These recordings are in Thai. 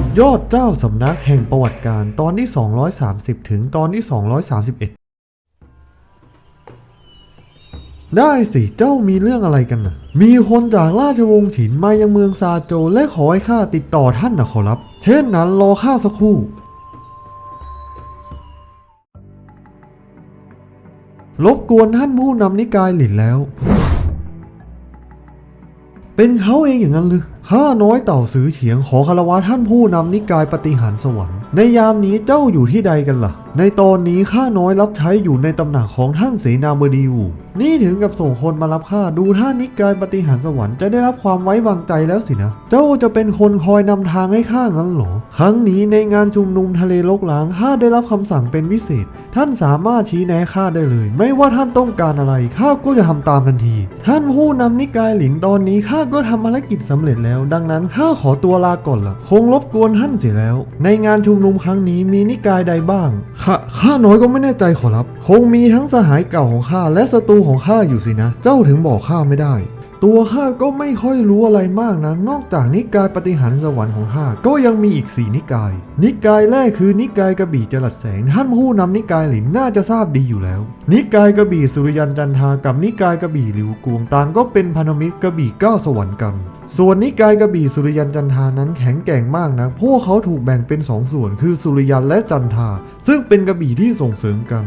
สุดยอดเจ้าสำนักแห่งประวัติการตอนที่ 230 ถึงตอนที่ 231 ได้สิเจ้ามีเรื่องอะไรกันนะมีคนจากราชวงศ์ฉินมายังเมืองซาโจและขอให้ข้าติดต่อท่านนะขอรับ เช่นนั้นรอข้าสักครู่รบกวนท่านผู้นำนิกายหลินแล้ว เป็นเขาเองอย่างนั้นหรือข้าน้อยเต่าสือเฉียงขอคารวะท่านผู้นำนิกายปฏิหารสวรรค์ ในยามนี้เจ้าอยู่ที่ใดกันล่ะ ในตอนนี้ข้าน้อยรับใช้อยู่ในตำหนักของท่านเสนาบดีอยู่นี่ถึงกับส่งคนมารับข้าดูท่านนิกายปฏิหารสวรรค์จะได้รับความไว้วางใจแล้วสินะ เจ้าจะเป็นคนคอยนำทางให้ข้างั้นเหรอ ครั้งนี้ในงานชุมนุมทะเลลกล้างข้าได้รับคำสั่งเป็นพิเศษ ท่านสามารถชี้แนะข้าได้เลย ไม่ว่าท่านต้องการอะไรข้าก็จะทำตามทันที ท่านผู้นำนิกายหลินตอนนี้ข้าก็ทำภารกิจสำเร็จแล้วดังนั้นข้าขอตัวลาก่อนละคงรบกวนท่านเสียแล้ว ในงานชุมนุมครั้งนี้มีนิกายใดบ้าง ข้าข้าน้อยก็ไม่แน่ใจขอรับ คงมีทั้งสหายเก่าของข้าและศัตรูของข้าอยู่สินะ เจ้าถึงบอกข้าไม่ได้ ตัวข้าก็ไม่ค่อยรู้อะไรมากนะนอกจากนิกายปฏิหารสวรรค์ของข้าก็ยังมีอีกสี่นิกาย นิกายแรกคือนิกายกระบี่จรัสแสง ท่านผู้นำนิกายหลินน่าจะทราบดีอยู่แล้ว นิกายกระบี่สุริยันจันทากับนิกายกระบี่หลิวกวงต่างก็เป็นพันธมิตรกระบี่ก้าสวรรค์กันส่วนนิกายกระบี่สุริยันจันทานั้นแข็งแกร่งมากนะ พวกเขาถูกแบ่งเป็นสองส่วนคือสุริยันและจันทา ซึ่งเป็นกระบี่ที่ส่งเสริมกัน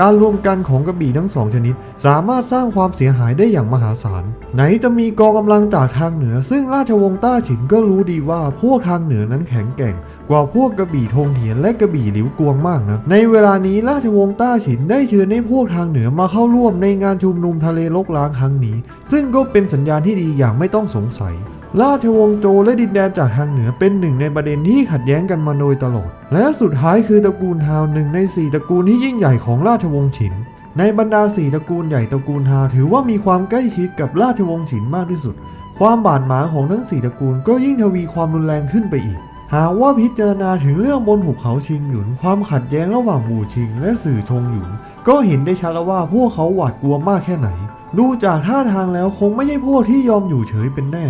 การรวมกันของกระบี่ทั้งสองชนิด สามารถสร้างความเสียหายได้อย่างมหาศาล ไหนจะมีกองกำลังจากทางเหนือ ซึ่งราชวงศ์ต้าฉินก็รู้ดีว่าพวกทางเหนือนั้นแข็งแกร่ง กว่าพวกกระบี่ธงเหียนและกระบี่หลิวกวงมากนะในเวลานี้ราชวงศ์ต้าฉินได้เชิญให้พวกทางเหนือมาเข้าร่วมในงานชุมนุมทะเลลกล้างครั้งนี้ ซึ่งก็เป็นสัญญาณที่ดีอย่างไม่ต้องสงสัย ราชวงศ์โจและดินแดนจากทางเหนือเป็นหนึ่งในประเด็นที่ขัดแย้งกันมาโดยตลอด และสุดท้ายคือตระกูลฮาวหนึ่งในสี่ตระกูลที่ยิ่งใหญ่ของราชวงศ์ฉิน ในบรรดาสี่ตระกูลใหญ่ตระกูลฮาวถือว่ามีความใกล้ชิดกับราชวงศ์ฉินมากที่สุด ความบาดหมางของทั้งสี่ตระกูลก็ยิ่งทวีความรุนแรงขึ้นไปอีก หากว่าพิจารณาถึงเรื่องบนหุบเขาชิงหยุน ความขัดแย้งระหว่างหมู่ชิง และสื่อชงหยุน ก็เห็นได้ชัดแล้วว่าพวกเขาหวาดกลัวมากแค่ไหน ดูจากท่าทางแล้วคงไม่ใช่พวกที่ยอมอยู่เฉยเป็นแน่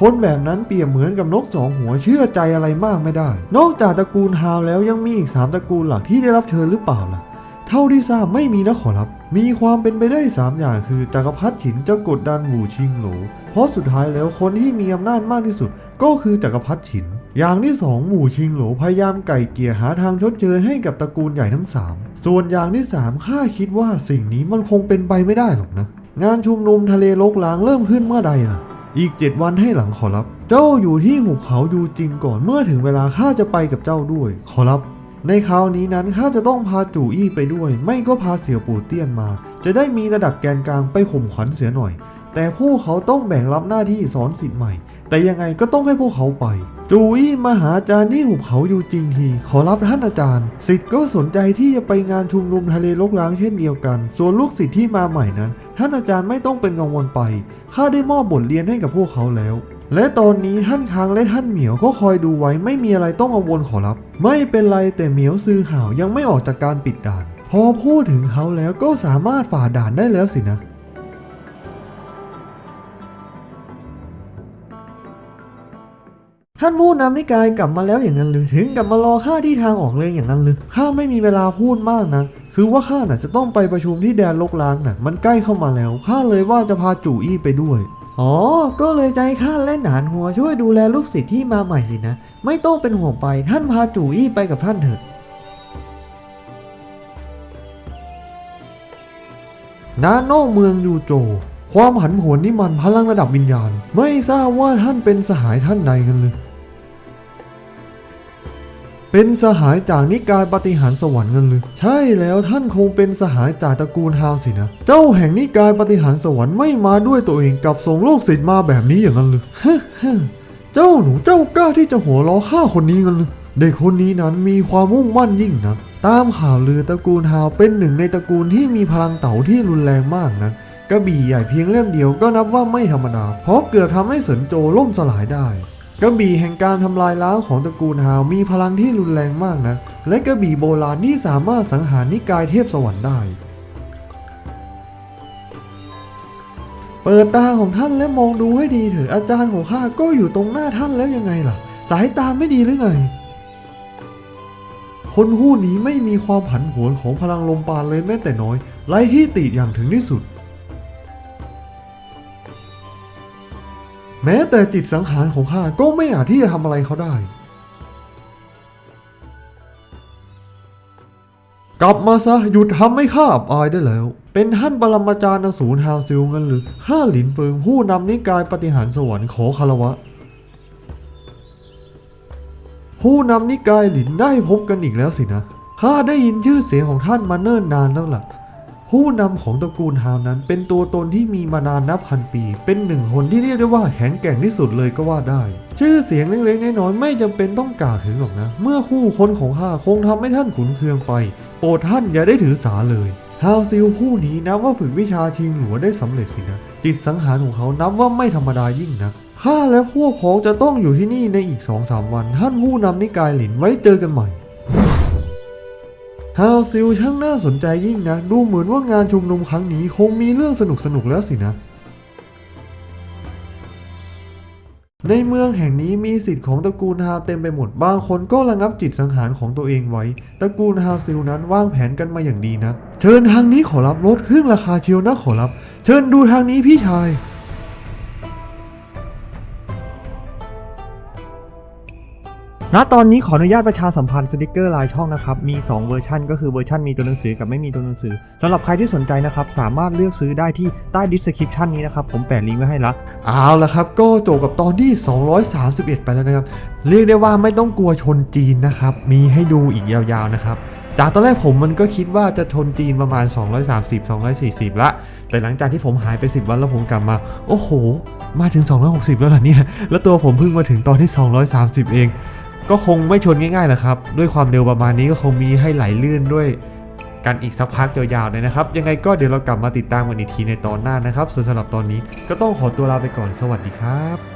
คนแบบนั้นเปรียบเหมือนกับนกสองหัวเชื่อใจอะไรมากไม่ได้ นอกจากตระกูลฮาวแล้วยังมีอีกสามตระกูลหลักที่ได้รับเชิญหรือเปล่าล่ะ เท่าที่ทราบไม่มีนะขอรับ มีความเป็นไปได้ 3 อย่างคือจักรพรรดิฉินจะกดดันหมู่ชิงโหลเพราะสุดท้ายแล้วคนที่มีอำนาจมากที่สุด ก็คือจักรพรรดิฉิน อย่างที่สองหมู่ชิงโหลพยายามไก่เกี่ยหาทางชดเชยให้กับตระกูลใหญ่ทั้ง 3 ส่วนอย่างที่3ข้าคิดว่าสิ่งนี้มันคงเป็นไปไม่ได้หรอกนะ งานชุมนุมทะเลลกล้างเริ่มขึ้นเมื่อใดล่ะ อีก 7 วันให้หลังขอรับ เจ้าอยู่ที่หุบเขายูจริงก่อนเมื่อถึงเวลาข้าจะไปกับเจ้าด้วย ขอรับ ในคราวนี้นั้นข้าจะต้องพาจู่อี้ไปด้วย ไม่ก็พาเสี่ยวปู่เตี้ยนมา จะได้มีระดับแกนกลางไปข่มขวัญเสียหน่อย แต่พวกเขาต้องแบ่งรับหน้าที่สอนสิทธิ์ใหม่ แต่ยังไงก็ต้องให้พวกเขาไป จูอี้มาหาอาจารย์ที่หุบเขาอยู่จริงทีขอรับท่านอาจารย์สิทธิ์ก็สนใจที่จะไปงานชุมนุมทะเลลกล้างเช่นเดียวกัน ส่วนลูกศิษย์ที่มาใหม่นั้น ท่านอาจารย์ไม่ต้องเป็นกังวลไปข้าได้มอบบทเรียนให้กับพวกเขาแล้ว และตอนนี้ท่านค้างและท่านเหมียวก็คอยดูไว้ไม่มีอะไรต้องกังวลขอรับ ไม่เป็นไรแต่เหมียวซื้อห่าวยังไม่ออกจากการปิดด่าน พอพูดถึงเขาแล้วก็สามารถฝ่าด่านได้แล้วสินะ ท่านผู้นำนิกายกลับมาแล้วอย่างนั้นหรือถึงกลับมารอข้าที่ทางออกเลยอย่างนั้นหรือข้าไม่มีเวลาพูดมากนะคือว่าข้าน่ะจะต้องไปประชุมที่แดนลกล้างน่ะ มันใกล้เข้ามาแล้วข้าเลยว่าจะพาจู่อี้ไปด้วยอ๋อ ก็เลยใจข้าเล่นหนานหัวช่วยดูแลลูกศิษย์ที่มาใหม่สินะ ไม่ต้องเป็นห่วงไปท่านพาจู่อี้ไปกับท่านเถิดนาโนเมืองยูโจ ความหันโหวนนี่มันพลังระดับวิญญาณ ไม่ทราบว่าท่านเป็นสหายท่านใดกันเลย เป็นสหายจากนิกายปฏิหารสวรรค์กันเลยใช่แล้วท่านคงเป็นสหายจากตระกูลฮาวสินะ เจ้าแห่งนิกายปฏิหารสวรรค์ไม่มาด้วยตัวเองกับส่งลูกศิษย์มาแบบนี้อย่างนั้นเลยเจ้าหนูเจ้ากล้าที่จะหัวล้อข้าคนนี้กันเลยเด็กคนนี้นั้นมีความมุ่งมั่นยิ่งนักตามข่าวลือตระกูลฮาวเป็นหนึ่งในตระกูลที่มีพลังเต่าที่รุนแรงมากนะกระบี่ใหญ่เพียงเล่มเดียวก็นับว่าไม่ธรรมดา เพราะเกือบทำให้เสินโจล่มสลายได้ กระบี่แห่งการทำลายล้างของตระกูลฮาวมีพลังที่รุนแรงมากนะ และกระบี่โบราณที่สามารถสังหารนิกายเทพสวรรค์ได้ เปิดตาของท่านและมองดูให้ดีเถอะอาจารย์ของข้าก็อยู่ตรงหน้าท่านแล้วยังไงล่ะ สายตาไม่ดีหรือไง คนผู้นี้ไม่มีความผันผวนของพลังลมปราณเลยแม้แต่น้อยไร้ที่ติอย่างถึงที่สุด แม้แต่จิตสังหารของข้าก็ไม่อาจที่จะทำอะไรเขาได้ กลับมาซะหยุดทำให้ข้าอับอายได้แล้ว เป็นท่านปรมาจารย์อสูรฮาวซิลงั้นหรือข้าหลินเฟิงผู้นำนิกายปฏิหารสวรรค์ขอคารวะ ผู้นำนิกายหลินได้พบกันอีกแล้วสินะข้าได้ยินชื่อเสียงของท่านมาเนิ่นนานแล้วล่ะ ผู้นำของตระกูลฮาวนั้น เป็นตัวตนที่มีมานานนับพันปี เป็นหนึ่งคนที่เรียกได้ว่าแข็งแกร่งที่สุดเลยก็ว่าได้ ชื่อเสียงเล็กๆน้อยๆไม่จำเป็นต้องกล่าวถึงหรอกนะ เมื่อคู่คนของข้าคงทำให้ท่านขุนเคืองไป โปรดท่านอย่าได้ถือสาเลยฮาวซิลผู้นี้นับว่าฝึกวิชาชิงหลัวได้สำเร็จสินะ จิตสังหารของเขานับว่าไม่ธรรมดายิ่งนักข้าและพวกพ้องจะต้องอยู่ที่นี่ในอีกสองสามวัน ท่านผู้นำนิกายหลินไว้เจอกันใหม่ ฮาซิลช่างน่าสนใจยิ่งนะ ดูเหมือนว่างานชุมนุมครั้งนี้คงมีเรื่องสนุกสนุกแล้วสินะ ในเมืองแห่งนี้มีสิทธิ์ของตระกูลฮาเต็มไปหมด บางคนก็ระงับจิตสังหารของตัวเองไว้ ตระกูลฮาซิลนั้นวางแผนกันมาอย่างดีนะ เชิญทางนี้ขอรับลดครึ่งราคาเชียวนะขอรับ เชิญดูทางนี้พี่ชาย ณตอนนี้ขออนุญาตประชาสัมพันธ์สติกเกอร์ลายช่องนะครับ มี 2 เวอร์ชันก็คือเวอร์ชันมีตัวหนังสือกับไม่มีตัวหนังสือสำหรับใครที่สนใจนะครับ สามารถเลือกซื้อได้ที่ใต้ดิสคริปชันนี้นะครับ ผมแปะลิงก์ไว้ให้ละเอาละครับ ก็จบกับตอนที่ 231 ไปแล้วนะครับ เรียกได้ว่าไม่ต้องกลัวชนจีนนะครับ มีให้ดูอีกยาวๆนะครับจากตอนแรกผมมันก็คิดว่าจะชนจีนประมาณ 230 240 ละ แต่หลังจากที่ผมหายไป10วันแล้วผมกลับมา โอ้โห มาถึง 260 แล้วล่ะเนี่ย แล้วตัวผมเพิ่งมาถึงตอนที่ 230 เอง ก็คงไม่ชนง่ายๆแหละครับ ด้วยความเร็วประมาณนี้ก็คงมีให้ไหลลื่นด้วยกันอีกสักพักยาวๆเลยนะครับ ยังไงก็เดี๋ยวเรากลับมาติดตามกันอีกทีในตอนหน้านะครับ ส่วนสำหรับตอนนี้ก็ต้องขอตัวลาไปก่อนสวัสดีครับ